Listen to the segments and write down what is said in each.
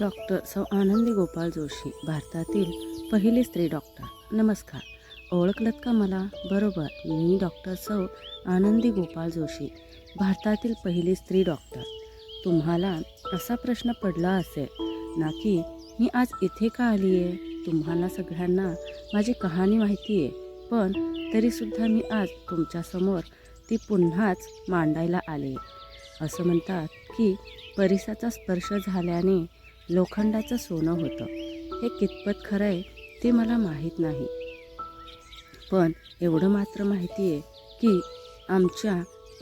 Doctor सौ आनंदी गोपाळ जोशी भारतातील पहिली स्त्री डॉक्टर. नमस्कार. ओळखलत का मला? बरोबर मी डॉक्टर सौ आनंदी गोपाळ जोशी भारतातील पहिली स्त्री डॉक्टर. तुम्हाला असा प्रश्न पडला असेल ना की मी आज इथे का आली आहे तुम्हाला सगळ्यांना माझी कहाणी माहिती आहे पण तरीसुद्धा मी आज तुमच्यासमोर ती पुन्हाच मांडायला आले असं म्हणतात की परिसाचा स्पर्श झाल्याने लोखंडाचं सोनं होतं. हे कितपत खरं आहे ते मला माहीत नाही. पण एवढं मात्र माहिती आहे की आमच्या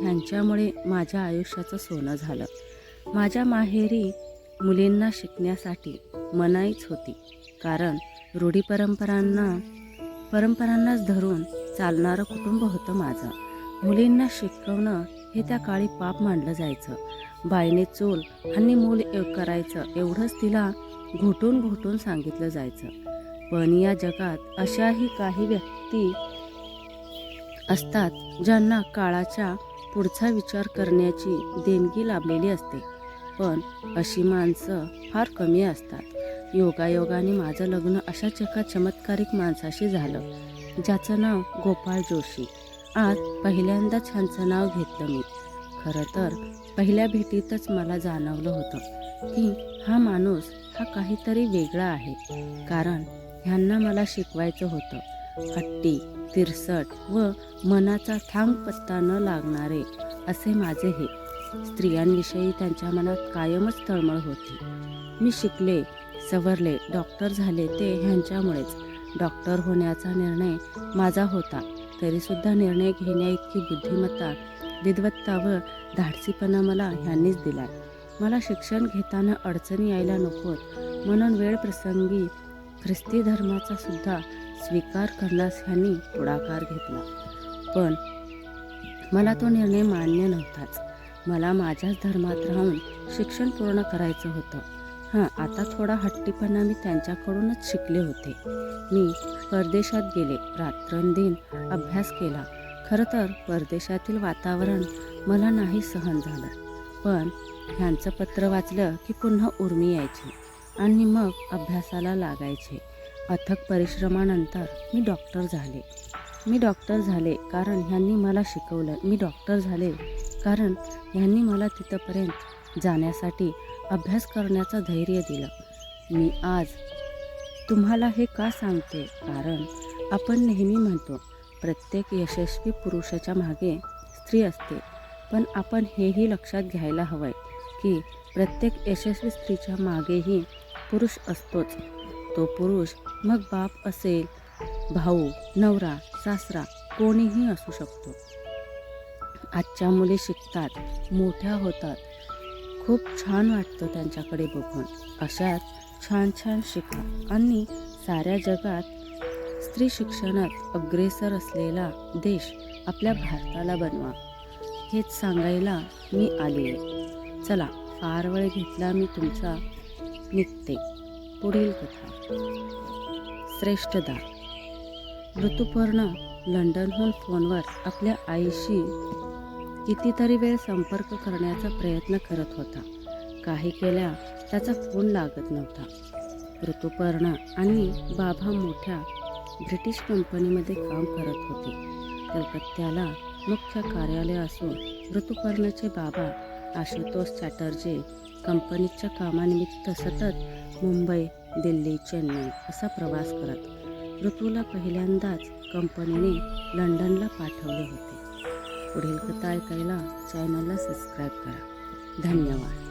ह्यांच्यामुळे माझ्या आयुष्याचं सोनं झालं. माझ्या माहेरी मुलींना शिकण्यासाठी मनाईच होती. कारण रूढी परंपरांना परंपरांनाच धरून चालणारं कुटुंब होतं माझं. मुलींना शिकवणं हे त्या काळी पाप मानलं जायचं. बाईने चोल आणि मूल करायचं एवढंच तिला घोटून घोटून सांगितलं जायचं. पण या जगात अशाही काही व्यक्ती असतात ज्यांना काळाच्या पुढचा विचार करण्याची देणगी लाभलेली असते. पण अशी माणसं फार कमी असतात. योगायोगाने माझं लग्न अशाच एका चमत्कारिक माणसाशी झालं ज्याचं नाव गोपाळ जोशी. आज पहिल्यांदाच ह्यांचं नाव घेतलं मी. खरं तर पहिल्या भेटीतच मला जाणवलं होतं की हा माणूस हा काहीतरी वेगळा आहे. कारण ह्यांना मला शिकवायचं होतं. हट्टी तिरसट व मनाचा ठांग पत्ता न लागणारे असे माझे हे. स्त्रियांविषयी त्यांच्या मनात कायमच तळमळ होती. मी शिकले सवरले डॉक्टर झाले ते ह्यांच्यामुळेच. डॉक्टर होण्याचा निर्णय माझा होता. तरीसुद्धा निर्णय घेण्याइतकी बुद्धिमत्ता विद्वत्ता व धाडसीपणा मला ह्यांनीच दिला मला शिक्षण घेताना अडचणी यायला नकोत म्हणून वेळ प्रसंगी ख्रिस्ती धर्माचा सुद्धा स्वीकार करण्यास ह्यांनी पुढाकार घेतला. पण मला तो निर्णय मान्य नव्हताच. मला माझ्याच धर्मात राहून शिक्षण पूर्ण करायचं होतं. हां आता थोडा हट्टीपणा मी त्यांच्याकडूनच शिकले होते. मी परदेशात गेले रात्रंदिन अभ्यास केला. खरं तर परदेशातील वातावरण मला नाही सहन झालं. पण ह्यांचं पत्र वाचलं की पुन्हा उर्मी यायची आणि मग अभ्यासाला लागायचे. अथक परिश्रमानंतर मी डॉक्टर झाले. मी डॉक्टर झाले कारण ह्यांनी मला शिकवलं. मी डॉक्टर झाले कारण ह्यांनी मला तिथंपर्यंत जाण्यासाठी अभ्यास करण्याचं धैर्य दिलं. मी आज तुम्हाला हे का सांगते? कारण आपण नेहमी म्हणतो प्रत्येक यशस्वी पुरुषाच्या मागे स्त्री असते. पण आपण हेही लक्षात घ्यायला हवंय की प्रत्येक यशस्वी स्त्रीच्या मागेही पुरुष असतोच. तो पुरुष मग बाप असेल भाऊ नवरा सासरा कोणीही असू शकतो. आजच्या मुली शिकतात मोठ्या होतात खूप छान वाटतं त्यांच्याकडे बघून. अशाच छान छान शिका. आणि साऱ्या जगात स्त्री शिक्षणात अग्रेसर असलेला देश आपल्या भारताला बनवा. हेच सांगायला मी आले चला फार वेळ घेतला मी तुमचा. निघते. पुढील कथा. श्रेष्ठदार ऋतुपर्ण लंडनहून फोनवर आपल्या आईशी कितीतरी वेळ संपर्क करण्याचा प्रयत्न करत होता. काही केल्या त्याचा फोन लागत नव्हता. ऋतुपर्ण आणि बाबा मोठ्या ब्रिटिश कंपनीमध्ये काम करत होते. कलकत्त्याला मुख्य कार्यालय असून ऋतुपर्णाचे बाबा आशुतोष चॅटर्जी कंपनीच्या कामानिमित्त सतत मुंबई दिल्ली चेन्नई असा प्रवास करत ऋतूला पहिल्यांदाच कंपनीने लंडनला पाठवले होते. पुढील कथा ऐकायला चॅनलला सबस्क्राईब करा. धन्यवाद.